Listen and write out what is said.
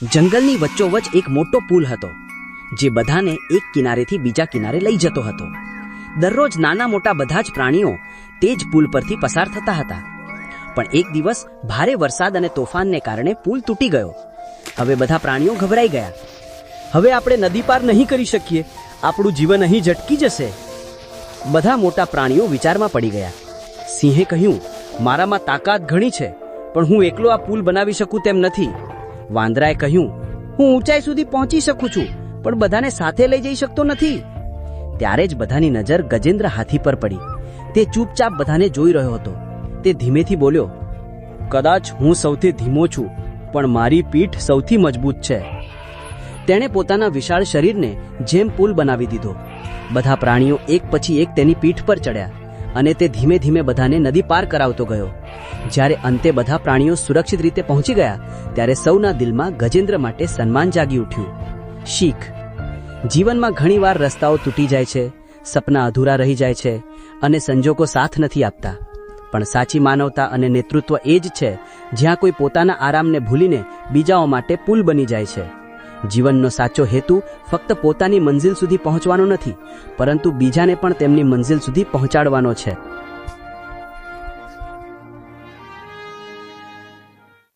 જંગલની વચ્ચોવચ એક મોટો પુલ હતો, જે બધાને એક કિનારેથી બીજા કિનારે લઈ જતો હતો. દરરોજ નાના મોટા બધા જ પ્રાણીઓ તે જ પુલ પરથી પસાર થતા હતા. પણ એક દિવસ ભારે વરસાદ અને તોફાનને કારણે પુલ તૂટી ગયો. હવે બધા પ્રાણીઓ ગભરાઈ ગયા. હવે આપણે નદી પાર નહીં કરી શકીએ. આપણું જીવન અહીં ઝટકી જશે. બધા મોટા પ્રાણીઓ વિચારમાં પડી ગયા. સિંહે કહ્યું, મારામાં તાકાત ઘણી છે, પણ હું એકલો આ પુલ બનાવી શકું તેમ નથી. વાંદરાએ કહ્યું, હું ઊંચાઈ સુધી પહોંચી શકું છું, પણ બધાને સાથે લઈ જઈ શકતો નથી. ત્યારે જ બધાની નજર ગજેન્દ્ર હાથી પર પડી. તે ચૂપચાપ બધાને જોઈ રહ્યો હતો. તે ધીમેથી બોલ્યો, કદાચ હું સૌથી ધીમો છું, પણ મારી પીઠ સૌથી મજબૂત છે. તેણે પોતાના વિશાળ શરીરને જેમ પુલ બનાવી દીધો. બધા પ્રાણીઓ એક પછી એક તેની પીઠ પર ચડ્યા. અને તે ધીમે ધીમે બધાને નદી પાર કરાવતો ગયો. જ્યારે અંતે બધા પ્રાણીઓ સુરક્ષિત રીતે પહોંચી ગયા, ત્યારે સૌના દિલમાં ગજેન્દ્ર માટે સન્માન જાગી ઉઠ્યું. શીખ. જીવનમાં ઘણીવાર રસ્તાઓ તૂટી જાય છે, સપના અધૂરા રહી જાય છે અને સંજોગો સાથ નથી આપતા. પણ સાચી માનવતા અને નેતૃત્વ એ જ છે, જ્યાં કોઈ પોતાના આરામને ભૂલીને બીજાઓ માટે પુલ બની જાય છે. જીવનનો સાચો હેતુ ફક્ત પોતાની મંજિલ સુધી પહોંચવાનો નથી, પરંતુ બીજાને પણ તેમની મંજિલ સુધી પહોંચાડવાનો છે.